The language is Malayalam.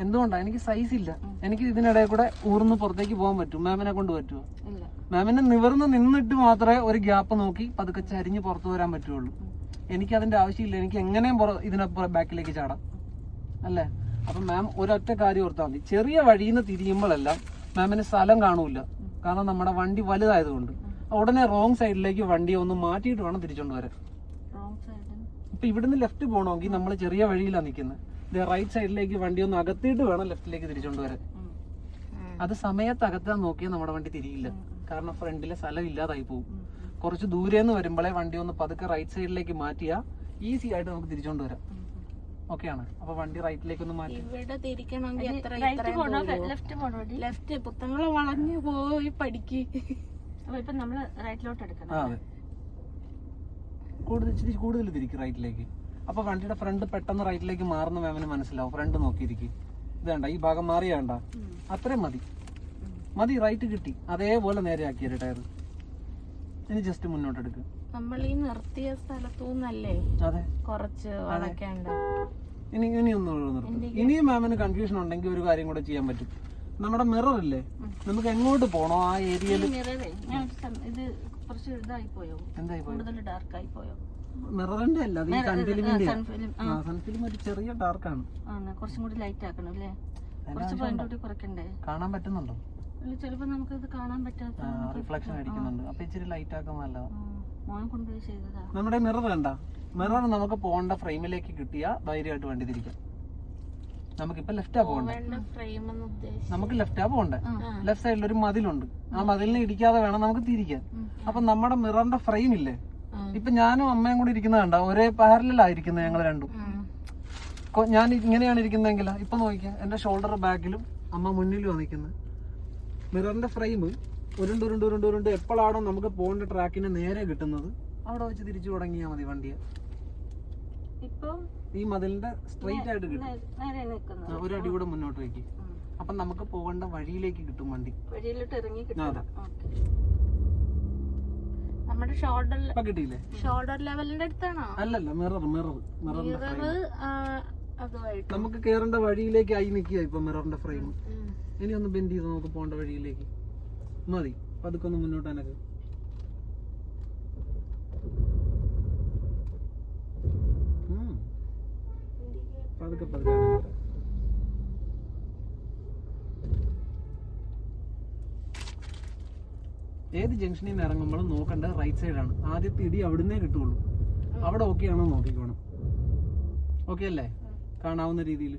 എന്തുകൊണ്ടാ? എനിക്ക് സൈസ് ഇല്ല. എനിക്ക് ഇതിനിടയിൽ കൂടെ ഊർന്ന് പുറത്തേക്ക് പോകാൻ പറ്റും മാമിനെ കൊണ്ട് പറ്റുമോ? മാമിനെ നിവർന്ന് നിന്നിട്ട് മാത്രമേ ഒരു ഗ്യാപ്പ് നോക്കി പതുക്കെ ചരിഞ്ഞ് പുറത്തു വരാൻ പറ്റുള്ളൂ. എനിക്ക് അതിന്റെ ആവശ്യമില്ല. എനിക്ക് എങ്ങനെയും പുറ- ഇതിനപ്പുറം ബാക്കിലേക്ക് ചാടാം. അല്ലേ? അപ്പം മാം ഒരൊറ്റ കാര്യം ഓർത്താൽ മതി. ചെറിയ വഴിയിൽ നിന്ന് തിരിയുമ്പോഴെല്ലാം മാമിന് സ്ഥലം കാണൂല. കാരണം നമ്മുടെ വണ്ടി വലുതായതുകൊണ്ട്. ഉടനെ റോങ് സൈഡിലേക്ക് വണ്ടി ഒന്ന് മാറ്റിയിട്ട് വേണം തിരിച്ചോണ്ട് വരാൻ. ഇപ്പൊ ഇവിടുന്ന് ലെഫ്റ്റ് പോകണമെങ്കിൽ നമ്മൾ ചെറിയ വഴിയിലാണ് നിൽക്കുന്നത് റൈറ്റ് സൈഡിലേക്ക് വണ്ടി ഒന്ന് അകത്തിയിട്ട് വേണം ലെഫ്റ്റിലേക്ക് തിരിച്ചോണ്ട് വരാൻ. അത് സമയത്ത് അകത്താൻ നോക്കിയാൽ നമ്മുടെ വണ്ടി തിരിയില്ല. കാരണം ഫ്രണ്ടിലെ സ്ഥലം ഇല്ലാതായി പോകും കുറച്ച് ദൂരെ നിന്ന് വരുമ്പോഴേ വണ്ടി ഒന്ന് പതുക്കെ റൈറ്റ് സൈഡിലേക്ക് മാറ്റിയാൽ ഈസി ആയിട്ട് നമുക്ക് തിരിച്ചോണ്ട് വരാം. ഓക്കെയാണ് അപ്പൊ വണ്ടി റൈറ്റിലേക്ക് ഒന്ന് മാറ്റി. ഇവിടെ തിരിക്കണമെങ്കിൽ എത്ര റൈറ്റ് പോണോ? ലെഫ്റ്റ് പോണോ വഴി ലെഫ്റ്റ് വളഞ്ഞു പോയി പഠിക്ക്. അപ്പൊ ഇപ്പൊ നമ്മൾ റൈറ്റിലോട്ട് എടുക്കണം ആ കൂടുതൽ കൂടുതൽ തിരിക്കും റൈറ്റിലേക്ക് അപ്പൊ വണ്ടിയുടെ ഫ്രണ്ട് പെട്ടെന്ന് റൈറ്റിലേക്ക് മാറുന്ന മാമിന് മനസ്സിലാവും. ഫ്രണ്ട് നോക്കിയിരിക്കും. ഇത് വേണ്ട ഈ ഭാഗം മാറിയാണ്ട അത്രയും മതി. മതി റൈറ്റ് കിട്ടി. അതേപോലെ നേരെ ആക്കിയ ടയർ ഇനി ജസ്റ്റ് മുന്നോട്ട് എടുക്കുക നമ്മൾ ഈ നിർത്തിയ സ്ഥലത്തുനിന്നല്ലേ അതെ. കുറച്ച് വളയ്ക്കാണ്ട്. ഇനി ഇനി ഒന്ന് ഇനിയും മാമിന് കൺഫ്യൂഷൻ ഉണ്ടെങ്കിൽ ഒരു കാര്യം കൂടെ ചെയ്യാൻ പറ്റും. നമ്മുടെ മിറർ ഇല്ലേ? നമുക്ക് എങ്ങോട്ട് പോണോ ആ ഏരിയയിൽ ഇത് കുറച്ച് ഇതായി പോയോ എന്തായി പോയോ ഡാർക്ക് ആയി പോയോ മിററിന്റെ അല്ല അത് ഈ സൺഫിലിമിന്റെ സൺഫിലിം ഒരു ചെറിയ ഡാർക്കാണ്. ആണ് കുറച്ചും കൂടി ലൈറ്റ് ആക്കണം അല്ലേ കുറച്ച് പോയിന്റ് കൂടി കുറയ്ക്കണ്ടേ? കാണാൻ പറ്റുന്നുണ്ടോ? ചിലപ്പോ നമുക്ക് ഇത് കാണാൻ പറ്റാത്ത റിഫ്ലക്ഷൻ അടിക്കുന്നുണ്ട്. അപ്പൊ ഇച്ചിരി ലൈറ്റ് ആക്കാൻ നല്ലതാ മോൻ കൊണ്ടുപോയി ചെയ്തതാ. നമ്മുടെ മിറർ വേണ്ട മിറർ നമുക്ക് പോകേണ്ട ഫ്രെയിമിലേക്ക് കിട്ടിയ ധൈര്യമായിട്ട് വണ്ടി തിരിക്കാം. നമുക്കിപ്പോ ലെഫ്റ്റാ പോകണ്ടേ നമുക്ക് ലെഫ്റ്റാ പോകണ്ടേ? ലെഫ്റ്റ് സൈഡിൽ ഒരു മതിലുണ്ട്. ആ മതിലിനെ ഇടിക്കാതെ വേണം നമുക്ക് തിരിക്കാൻ അപ്പൊ നമ്മുടെ മിററിന്റെ ഫ്രെയിം ഇല്ലേ ഇപ്പൊ ഞാനും അമ്മയും കൂടി ഇരിക്കുന്നത് കണ്ട? ഒരേ പാരലായിരിക്കുന്നത് ഞങ്ങൾ രണ്ടും. ഞാൻ ഇങ്ങനെയാണ് ഇരിക്കുന്നതെങ്കിൽ ഇപ്പൊ നോക്കിയാ എന്റെ ഷോൾഡർ ബാക്കിലും അമ്മ മുന്നിലും നിൽക്കുന്നത് മിററിന്റെ ഫ്രെയിം ഉരുണ്ട് ഉരുണ്ട് ഉരുണ്ട് ഉരുണ്ട് എപ്പോഴാണോ നമുക്ക് പോകേണ്ട ട്രാക്കിന് നേരെ കിട്ടുന്നത് അവിടെ വെച്ച് തിരിച്ചു തുടങ്ങിയാ മതി വണ്ടിയെ. ഈ മതിലിന്റെ സ്ട്രെയിറ്റ് ആയിട്ട് കിട്ടും. ഒരു അടി കൂടെ മുന്നോട്ട് വയ്ക്കും. അപ്പൊ നമുക്ക് പോകേണ്ട വഴിയിലേക്ക് കിട്ടും വണ്ടി. വഴിയിലോട്ട് ഇറങ്ങി കിട്ടും. അതെ നമ്മുടെ ഷോൾഡർ കിട്ടിയില്ലേ? ഷോൾഡർ ലെവലിന്റെ അടുത്താണോ? അല്ലല്ല മിറർ മിറർ മിറർ അതുമായിട്ട്. നമുക്ക് കേറേണ്ട വഴിയിലേക്ക് ആയി നിൽക്കുക ഇപ്പൊ മിററിന്റെ ഫ്രെയിം ഇനി ഒന്ന് ബെൻഡ് ചെയ്ത് നമുക്ക് പോകേണ്ട വഴിയിലേക്ക്. മതി പതുക്കെ ഒന്ന് മുന്നോട്ട് എനക്ക് ഉം. പതുക്കെ പതുക്കെ ഏത് ജംഗ്ഷനിൽ നിന്ന് ഇറങ്ങുമ്പോഴും നോക്കേണ്ടത് റൈറ്റ് സൈഡാണ് ആദ്യത്തെ ഇടി അവിടുന്നേ കിട്ടുള്ളൂ. അവിടെ ഓക്കെ ആണോ നോക്കിക്കോണം. ഓക്കെ അല്ലേ? കാണാവുന്ന രീതിയിൽ.